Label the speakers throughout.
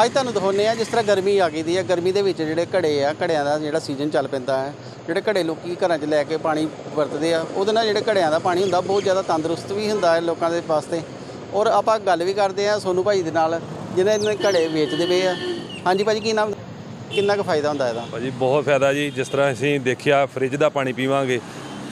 Speaker 1: ਅੱਜ ਤੁਹਾਨੂੰ ਦਿਖਾਉਂਦੇ ਆ ਜਿਸ ਤਰ੍ਹਾਂ ਗਰਮੀ ਆ ਗਈ ਦੀ ਆ ਗਰਮੀ ਦੇ ਵਿੱਚ ਜਿਹੜੇ ਘੜੇ ਆ, ਘੜਿਆਂ ਦਾ ਜਿਹੜਾ ਸੀਜ਼ਨ ਚੱਲ ਪੈਂਦਾ ਹੈ, ਜਿਹੜੇ ਘੜੇ ਲੋਕੀ ਘਰਾਂ 'ਚ ਲੈ ਕੇ ਪਾਣੀ ਵਰਤਦੇ ਆ, ਉਹਦੇ ਨਾਲ ਜਿਹੜੇ ਘੜਿਆਂ ਦਾ ਪਾਣੀ ਹੁੰਦਾ, ਬਹੁਤ ਜ਼ਿਆਦਾ ਤੰਦਰੁਸਤ ਵੀ ਹੁੰਦਾ ਹੈ ਲੋਕਾਂ ਦੇ ਵਾਸਤੇ। ਔਰ ਆਪਾਂ ਗੱਲ ਵੀ ਕਰਦੇ ਆ ਸੋਨੂ ਭਾਈ ਦੇ ਨਾਲ, ਜਿਹਨੇ ਇਹਨੇ ਘੜੇ ਵੇਚਦੇ ਪਏ ਆ। ਹਾਂਜੀ ਭਾਜੀ, ਕੀ ਨਾਮ? ਕਿੰਨਾ ਕੁ ਫਾਇਦਾ ਹੁੰਦਾ ਇਹਦਾ?
Speaker 2: ਭਾਜੀ, ਬਹੁਤ ਫਾਇਦਾ ਜੀ। ਜਿਸ ਤਰ੍ਹਾਂ ਅਸੀਂ ਦੇਖਿਆ ਫ੍ਰਿਜ ਦਾ ਪਾਣੀ ਪੀਵਾਂਗੇ,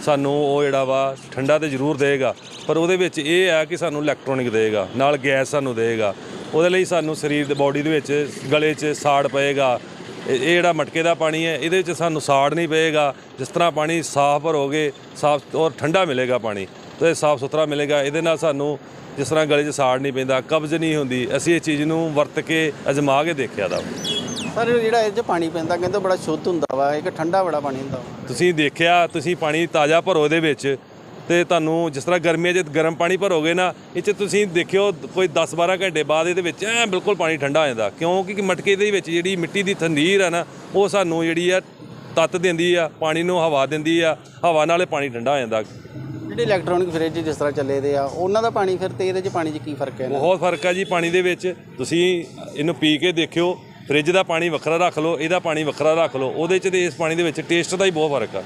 Speaker 2: ਸਾਨੂੰ ਉਹ ਜਿਹੜਾ ਵਾ, ਠੰਡਾ ਤੇ ਜ਼ਰੂਰ ਦੇਗਾ ਪਰ ਉਹਦੇ ਵਿੱਚ ਇਹ ਆ ਕਿ ਸਾਨੂੰ ਇਲੈਕਟ੍ਰੋਨਿਕ ਦੇਗਾ ਨਾਲ ਗੈਸ ਸਾਨੂੰ ਦੇਗਾ ਉਹਦੇ ਲਈ ਸਾਨੂੰ ਸਰੀਰ ਦੇ ਬਾਡੀ ਦੇ ਵਿੱਚ ਗਲੇ 'ਚ ਸਾੜ ਪਏਗਾ। ਇਹ ਜਿਹੜਾ ਮਟਕੇ ਦਾ ਪਾਣੀ ਹੈ ਇਹਦੇ ਵਿੱਚ ਸਾਨੂੰ ਸਾੜ ਨਹੀਂ ਪਏਗਾ। ਜਿਸ ਤਰ੍ਹਾਂ ਪਾਣੀ ਸਾਫ਼ ਭਰੋਗੇ ਸਾਫ਼ ਔਰ ਠੰਡਾ ਮਿਲੇਗਾ ਪਾਣੀ। ਤੇ ਸਾਫ਼ ਸੁਥਰਾ ਮਿਲੇਗਾ। ਇਹਦੇ ਨਾਲ ਸਾਨੂੰ ਜਿਸ ਤਰ੍ਹਾਂ ਗਲੇ 'ਚ ਸਾੜ ਨਹੀਂ ਪੈਂਦਾ ਕਬਜ਼ ਨਹੀਂ ਹੁੰਦੀ। ਅਸੀਂ ਇਹ ਚੀਜ਼ ਨੂੰ ਵਰਤ ਕੇ ਅਜਮਾ ਕੇ ਦੇਖਿਆ ਦਾ।
Speaker 1: ਸਰ ਜਿਹੜਾ ਇਹ 'ਚ ਪਾਣੀ ਪੈਂਦਾ ਕਹਿੰਦੇ ਬੜਾ ਸ਼ੁੱਧ ਹੁੰਦਾ ਵਾ। ਇੱਕ ਠੰਡਾ ਬੜਾ ਪਾਣੀ ਹੁੰਦਾ।
Speaker 2: ਤੁਸੀਂ ਦੇਖਿਆ ਤੁਸੀਂ ਪਾਣੀ ਤਾਜ਼ਾ ਭਰੋ ਇਹਦੇ ਵਿੱਚ। ਤੇ ਤੁਹਾਨੂੰ ਜਿਸ ਤਰ੍ਹਾਂ ਗਰਮੀਆਂ 'ਚ ਗਰਮ ਪਾਣੀ ਭਰੋਗੇ ਨਾ ਇਹ 'ਚ ਤੁਸੀਂ ਦੇਖਿਓ ਕੋਈ 10-12 ਘੰਟੇ ਬਾਅਦ ਇਹਦੇ ਵਿੱਚ ਐ ਬਿਲਕੁਲ ਪਾਣੀ ਠੰਡਾ ਹੋ ਜਾਂਦਾ। ਕਿਉਂਕਿ ਮਟਕੇ ਦੇ ਵਿੱਚ ਜਿਹੜੀ ਮਿੱਟੀ ਦੀ ਤੰਦੀਰ ਆ ਨਾ ਉਹ ਸਾਨੂੰ ਜਿਹੜੀ ਆ ਤੱਤ ਦਿੰਦੀ ਆ ਪਾਣੀ ਨੂੰ ਹਵਾ ਦਿੰਦੀ ਆ ਹਵਾ ਨਾਲ ਪਾਣੀ ਠੰਡਾ ਹੋ ਜਾਂਦਾ।
Speaker 1: ਜਿਹੜੇ ਇਲੈਕਟ੍ਰੋਨਿਕ ਫ੍ਰਿਜ ਜਿਸ ਤਰ੍ਹਾਂ ਚੱਲੇ ਦੇ ਆ ਉਹਨਾਂ ਦਾ ਪਾਣੀ ਫਿਰ ਤੇ ਇਹਦੇ 'ਚ ਪਾਣੀ 'ਚ ਕੀ ਫ਼ਰਕ ਹੈ?
Speaker 2: ਬਹੁਤ ਫ਼ਰਕ ਆ ਜੀ ਪਾਣੀ ਦੇ ਵਿੱਚ। ਤੁਸੀਂ ਇਹਨੂੰ ਪੀ ਕੇ ਦੇਖਿਓ ਫ੍ਰਿਜ ਦਾ ਪਾਣੀ ਵੱਖਰਾ ਰੱਖ ਲਓ ਇਹਦਾ ਪਾਣੀ ਵੱਖਰਾ ਰੱਖ ਲਓ ਉਹਦੇ 'ਚ ਤੇ ਇਸ ਪਾਣੀ ਦੇ ਵਿੱਚ ਟੇਸਟ ਦਾ ਹੀ ਬਹੁਤ ਫ਼ਰਕ ਆ।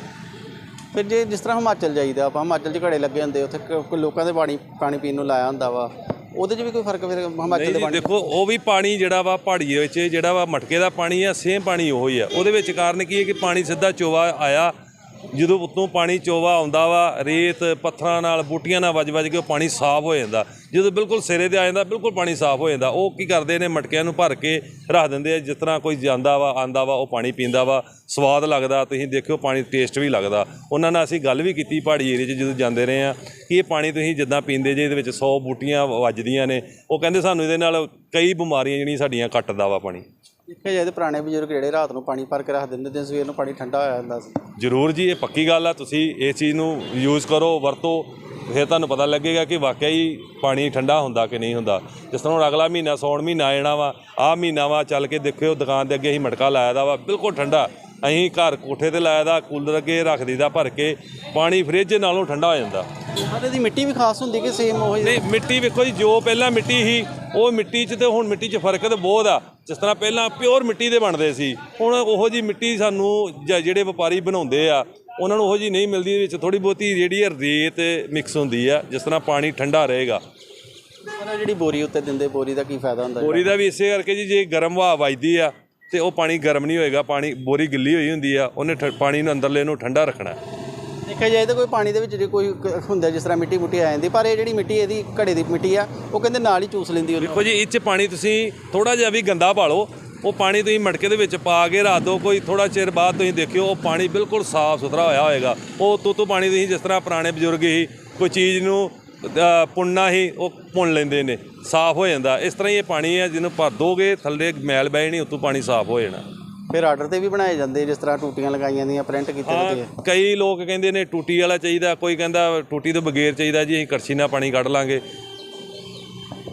Speaker 1: ਫਿਰ ਜੇ ਜਿਸ ਤਰ੍ਹਾਂ ਹਿਮਾਚਲ ਜਾਈਦਾ ਆਪਾਂ ਹਿਮਾਚਲ 'ਚ ਘੜੇ ਲੱਗੇ ਹੁੰਦੇ ਉੱਥੇ ਕ- ਕੋਈ ਲੋਕਾਂ ਦੇ ਪਾਣੀ ਪਾਣੀ ਪੀਣ ਨੂੰ ਲਾਇਆ ਹੁੰਦਾ ਵਾ ਉਹਦੇ 'ਚ ਵੀ ਕੋਈ ਫ਼ਰਕ ਫਿਰ ਹਿਮਾਚਲ
Speaker 2: ਨਹੀਂ
Speaker 1: ਦੇ
Speaker 2: ਜੀ
Speaker 1: ਪਾਣੀ
Speaker 2: ਦੇਖੋ ਉਹ ਵੀ ਪਾਣੀ ਜਿਹੜਾ ਵਾ ਪਹਾੜੀ ਵਿੱਚ ਜਿਹੜਾ ਵਾ ਮਟਕੇ ਦਾ ਪਾਣੀ ਆ ਸੇਮ ਪਾਣੀ ਉਹੋ ਹੀ ਆ। ਉਹਦੇ ਵਿੱਚ ਕਾਰਨ ਕੀ ਹੈ ਕਿ ਪਾਣੀ ਸਿੱਧਾ ਚੋਵਾ ਆਇਆ ਜਦੋਂ ਉੱਤੋਂ ਪਾਣੀ ਚੋਵਾ ਆਉਂਦਾ ਵਾ, ਰੇਤ, ਪੱਥਰਾਂ ਨਾਲ ਬੂਟੀਆਂ ਨਾਲ ਵੱਜ-ਵੱਜ ਕੇ ਉਹ ਪਾਣੀ ਸਾਫ਼ ਹੋ ਜਾਂਦਾ। ਜਦੋਂ ਬਿਲਕੁਲ ਸਿਰੇ ਤੇ ਆ ਜਾਂਦਾ, ਬਿਲਕੁਲ ਪਾਣੀ ਸਾਫ਼ ਹੋ ਜਾਂਦਾ। ਉਹ ਕੀ ਕਰਦੇ ਨੇ, ਮਟਕਿਆਂ ਨੂੰ ਭਰ ਕੇ ਰੱਖ ਦਿੰਦੇ ਆ। ਜਿਸ ਤਰ੍ਹਾਂ ਕੋਈ ਜਾਂਦਾ ਵਾ, ਆਂਦਾ ਵਾ, ਉਹ ਪਾਣੀ ਪੀਂਦਾ ਵਾ। ਸਵਾਦ ਲੱਗਦਾ, ਤੁਸੀਂ ਦੇਖਿਓ, ਪਾਣੀ ਟੇਸਟ ਵੀ ਲੱਗਦਾ। ਉਹਨਾਂ ਨਾਲ ਅਸੀਂ ਗੱਲ ਵੀ ਕੀਤੀ ਪਹਾੜੀ ਏਰੀਆ 'ਚ ਜਦੋਂ ਜਾਂਦੇ ਰਹੇ ਆ ਕਿ ਇਹ ਪਾਣੀ ਤੁਸੀਂ ਜਿੱਦਾਂ ਪੀਂਦੇ ਜੇ, ਇਹਦੇ ਵਿੱਚ 100 ਬੂਟੀਆਂ ਵੱਜਦੀਆਂ ਨੇ। ਉਹ ਕਹਿੰਦੇ ਸਾਨੂੰ ਇਹਦੇ ਨਾਲ ਕਈ ਬਿਮਾਰੀਆਂ ਜਿਹੜੀਆਂ ਸਾਡੀਆਂ ਕੱਟਦਾ ਵਾ ਪਾਣੀ।
Speaker 1: ਦੇਖਿਆ ਜਾਏ ਤੇ ਪੁਰਾਣੇ ਬਜ਼ੁਰਗ ਜਿਹੜੇ ਰਾਤ ਨੂੰ ਪਾਣੀ ਭਰ ਕੇ ਰੱਖ ਦਿੰਦੇ ਤੇ ਸਵੇਰ ਨੂੰ ਪਾਣੀ ਠੰਡਾ ਹੋਇਆ ਜਾਂਦਾ ਸੀ।
Speaker 2: ਜ਼ਰੂਰ ਜੀ, ਇਹ ਪੱਕੀ ਗੱਲ ਆ, ਤੁਸੀਂ ਇਸ ਚੀਜ਼ ਨੂੰ ਯੂਜ਼ ਕਰੋ, ਵਰਤੋ, ਫਿਰ ਤੁਹਾਨੂੰ ਪਤਾ ਲੱਗੇਗਾ ਕਿ ਵਾਕਿਆ ਹੀ ਪਾਣੀ ਠੰਡਾ ਹੁੰਦਾ ਕਿ ਨਹੀਂ ਹੁੰਦਾ। ਜਿਸ ਤਰ੍ਹਾਂ ਹੁਣ ਅਗਲਾ ਮਹੀਨਾ, ਸੌਣ ਮਹੀਨਾ ਆ ਜਾਣਾ ਵਾ, ਆਹ ਮਹੀਨਾ ਵਾ, ਚੱਲ ਕੇ ਦੇਖਿਓ, ਦੁਕਾਨ ਦੇ ਅੱਗੇ ਅਸੀਂ ਮਟਕਾ ਲਾਇਆ ਦਾ ਵਾ, ਬਿਲਕੁਲ ਠੰਡਾ। ਅਸੀਂ ਘਰ ਕੋਠੇ ਤੇ ਲਾਇਆ ਦਾ ਕੂਲਰ ਅੱਗੇ ਰੱਖ ਦਈਦਾ ਭਰ ਕੇ ਪਾਣੀ ਫ੍ਰਿਜ ਨਾਲੋਂ ਠੰਡਾ ਹੋ ਜਾਂਦਾ।
Speaker 1: ਸਾਡੇ ਦੀ ਮਿੱਟੀ ਵੀ ਖਾਸ ਹੁੰਦੀ ਕਿ ਸੇਮ ਉਹ?
Speaker 2: ਨਹੀਂ ਮਿੱਟੀ ਵੇਖੋ ਜੀ ਜੋ ਪਹਿਲਾਂ ਮਿੱਟੀ ਸੀ ਉਹ ਮਿੱਟੀ 'ਚ ਤੇ ਹੁਣ ਮਿੱਟੀ 'ਚ ਫ਼ਰਕ ਤੇ ਬਹੁਤ ਆ। ਜਿਸ ਤਰ੍ਹਾਂ ਪਹਿਲਾਂ ਪਿਓਰ ਮਿੱਟੀ ਦੇ ਬਣਦੇ ਸੀ ਹੁਣ ਉਹੋ ਜੀ ਮਿੱਟੀ ਸਾਨੂੰ ਜ- ਜਿਹੜੇ ਵਪਾਰੀ ਬਣਾਉਂਦੇ ਆ ਉਹਨਾਂ ਨੂੰ ਉਹੋ ਜੀ ਨਹੀਂ ਮਿਲਦੀ ਵਿੱਚ ਥੋੜੀ ਬਹੁਤੀ ਜਿਹੜੀ ਆ ਰੇਤ ਮਿਕਸ ਹੁੰਦੀ ਆ ਜਿਸ ਤਰ੍ਹਾਂ ਪਾਣੀ ਠੰਡਾ ਰਹੇਗਾ।
Speaker 1: ਪਰ ਜਿਹੜੀ ਬੋਰੀ ਉੱਤੇ ਦਿੰਦੇ ਬੋਰੀ ਦਾ ਕੀ ਫਾਇਦਾ ਹੁੰਦਾ?
Speaker 2: ਬੋਰੀ ਦਾ ਵੀ ਇਸੇ ਕਰਕੇ ਜੀ ਜੇ ਗਰਮ ਹਵਾ ਵੱਜਦੀ ਆ ਤੇ ਉਹ ਪਾਣੀ ਗਰਮ ਨਹੀਂ ਹੋਏਗਾ ਪਾਣੀ ਬੋਰੀ ਗਿੱਲੀ ਹੋਈ ਹੁੰਦੀ ਆ ਉਹਨੇ ਠ- ਪਾਣੀ ਨੂੰ ਅੰਦਰਲੇ ਨੂੰ ਠੰਡਾ ਰੱਖਣਾ।
Speaker 1: ਦੇਖਿਆ ਜਾਏ ਤਾਂ ਕੋਈ ਪਾਣੀ ਦੇ ਵਿੱਚ ਜੇ ਕੋਈ ਕ- ਹੁੰਦਾ ਜਿਸ ਤਰ੍ਹਾਂ ਮਿੱਟੀ ਮੁੱਟੀ ਆ ਜਾਂਦੀ ਪਰ ਇਹ ਜਿਹੜੀ ਮਿੱਟੀ ਇਹਦੀ ਘੜੇ ਦੀ ਮਿੱਟੀ ਆ ਉਹ ਕਹਿੰਦੇ ਨਾਲ ਹੀ ਚੂਸ ਲੈਂਦੀ ਉਹਨੂੰ।
Speaker 2: ਦੇਖੋ ਜੀ ਇਹ 'ਚ ਪਾਣੀ ਤੁਸੀਂ ਥੋੜਾ ਜਿਹਾ ਵੀ ਗੰਦਾ ਪਾ ਲਓ ਉਹ ਪਾਣੀ ਤੁਸੀਂ ਮਟਕੇ ਦੇ ਵਿੱਚ ਪਾ ਕੇ ਰੱਖ ਦਿਓ ਕੋਈ ਥੋੜਾ ਚਿਰ ਬਾਅਦ ਤੁਸੀਂ ਦੇਖਿਓ ਉਹ ਪਾਣੀ ਬਿਲਕੁਲ ਸਾਫ਼ ਸੁਥਰਾ ਹੋਇਆ ਹੋਏਗਾ। ਉਹ ਤੋਂ ਤੋਂ ਪਾਣੀ ਤੁਸੀਂ ਜਿਸ ਤਰ੍ਹਾਂ ਪੁਰਾਣੇ ਬਜ਼ੁਰਗ ਹੀ ਕੋਈ ਚੀਜ਼ ਨੂੰ ਅ, ਪੁੰਨਣਾ ਹੀ ਉਹ ਪੁੰਨ ਲੈਂਦੇ ਨੇ ਸਾਫ਼ ਹੋ ਜਾਂਦਾ। ਇਸ ਤਰ੍ਹਾਂ ਹੀ ਇਹ ਪਾਣੀ ਹੈ ਜਿਹਨੂੰ ਭਰ ਦੋਗੇ ਥੱਲੇ ਮੈਲ ਨਹੀਂ ਉਤੋਂ ਪਾਣੀ ਸਾਫ਼ ਹੋ ਜਾਣਾ।
Speaker 1: ਫਿਰ ਆਰਡਰ ਤੇ ਵੀ ਬਣਾਏ ਜਾਂਦੇ ਜਿਸ ਤਰ੍ਹਾਂ ਟੂਟੀਆਂ ਲਗਾਈਆਂ ਦੀਆਂ ਪ੍ਰਿੰਟ ਕੀਤੇ ਹੁੰਦੇ ਆ?
Speaker 2: ਕਈ ਲੋਕ ਕਹਿੰਦੇ ਨੇ ਟੂਟੀ ਵਾਲਾ ਚਾਹੀਦਾ ਕੋਈ ਕਹਿੰਦਾ ਟੂਟੀ ਤੋਂ ਬਗੈਰ ਚਾਹੀਦਾ ਜੀ ਅਸੀਂ ਕੜਛੀ ਨਾਲ ਪਾਣੀ ਕੱਢ ਲਾਂਗੇ।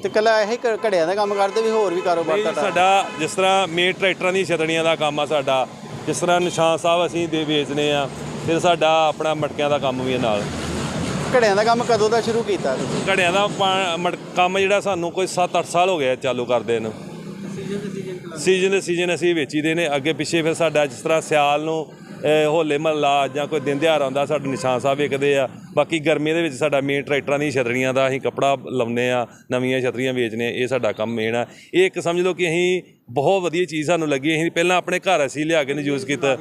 Speaker 1: ਤੇ ਕੱਲਾ ਇਹ ਘੜਿਆਂ ਦਾ ਕੰਮ ਕਰਦੇ ਵੀ ਹੋਰ ਵੀ ਕਾਰੋਬਾਰ ਤੁਹਾਡਾ?
Speaker 2: ਸਾਡਾ ਜਿਸ ਤਰ੍ਹਾਂ ਮੇਨ ਟਰੈਕਟਰਾਂ ਦੀ ਛਤੜੀਆਂ ਦਾ ਕੰਮ ਆ ਸਾਡਾ ਜਿਸ ਤਰ੍ਹਾਂ ਨਿਸ਼ਾਨ ਸਾਹਿਬ ਅਸੀਂ ਦੇ ਵੇਚਦੇ ਆ ਫਿਰ ਸਾਡਾ ਆਪਣਾ ਮਟਕਿਆਂ ਦਾ ਕੰਮ ਵੀ ਨਾਲ।
Speaker 1: ਘੜਿਆਂ ਦਾ ਕੰਮ ਕਦੋਂ ਦਾ ਸ਼ੁਰੂ ਕੀਤਾ ਤੁਸੀਂ?
Speaker 2: ਘੜਿਆਂ ਦਾ ਪਾ- ਮਟ- ਕੰਮ ਜਿਹੜਾ ਸਾਨੂੰ ਕੋਈ 7-8 ਸਾਲ ਹੋ ਗਏ ਆ ਚਾਲੂ ਕਰਦੇ ਨੂੰ। ਸੀਜ਼ਨ ਦੇ ਸੀਜ਼ਨ ਅਸੀਂ ਵੇਚੀਦੇ ਨੇ। ਅੱਗੇ ਪਿੱਛੇ ਫਿਰ ਸਾਡਾ ਜਿਸ ਤਰ੍ਹਾਂ ਸਿਆਲ ਨੂੰ ਅਹ, ਹੋਲੇ ਮਹੱਲਾ ਜਾਂ ਕੋਈ ਦਿਨ ਦਿਹਾੜ ਆਉਂਦਾ ਸਾਡੇ ਨਿਸ਼ਾਨ ਸਾਹਿਬ ਵਿਕਦੇ ਆ। ਬਾਕੀ ਗਰਮੀ ਦੇ ਵਿੱਚ ਸਾਡਾ ਮੇਨ ਟਰੈਕਟਰਾਂ ਦੀ ਛਤਰੀਆਂ ਦਾ ਅਸੀਂ ਕੱਪੜਾ ਲਾਉਂਦੇ ਆ ਨਵੀਆਂ ਛਤਰੀਆਂ ਵੇਚਦੇ ਇਹ ਸਾਡਾ ਕੰਮ ਮੇਨ ਆ। ਇਹ ਇੱਕ ਸਮਝ ਲਓ ਕਿ ਅਸੀਂ ਬਹੁਤ ਵਧੀਆ ਚੀਜ਼ ਸਾਨੂੰ ਲੱਗੀ ਅਸੀਂ ਪਹਿਲਾਂ ਆਪਣੇ ਘਰ ਅਸੀਂ ਲਿਆ ਕੇ ਨੇ ਯੂਜ਼ ਕੀਤਾ।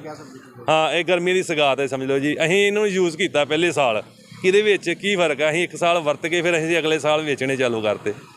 Speaker 2: ਹਾਂ ਇਹ ਗਰਮੀ ਦੀ ਸਗਾਤ ਹੈ ਸਮਝ ਲਓ ਜੀ। ਅਸੀਂ ਇਹਨੂੰ ਯੂਜ਼ ਕੀਤਾ ਪਹਿਲੇ ਸਾਲ। ਇਹਦੇ ਵਿੱਚ ਕੀ ਫ਼ਰਕ ਆ? ਅਸੀਂ ਇੱਕ ਸਾਲ ਵਰਤ ਕੇ ਫਿਰ ਅਸੀਂ ਅਗਲੇ ਸਾਲ ਵੇਚਣੇ ਚਾਲੂ ਕਰਤੇ।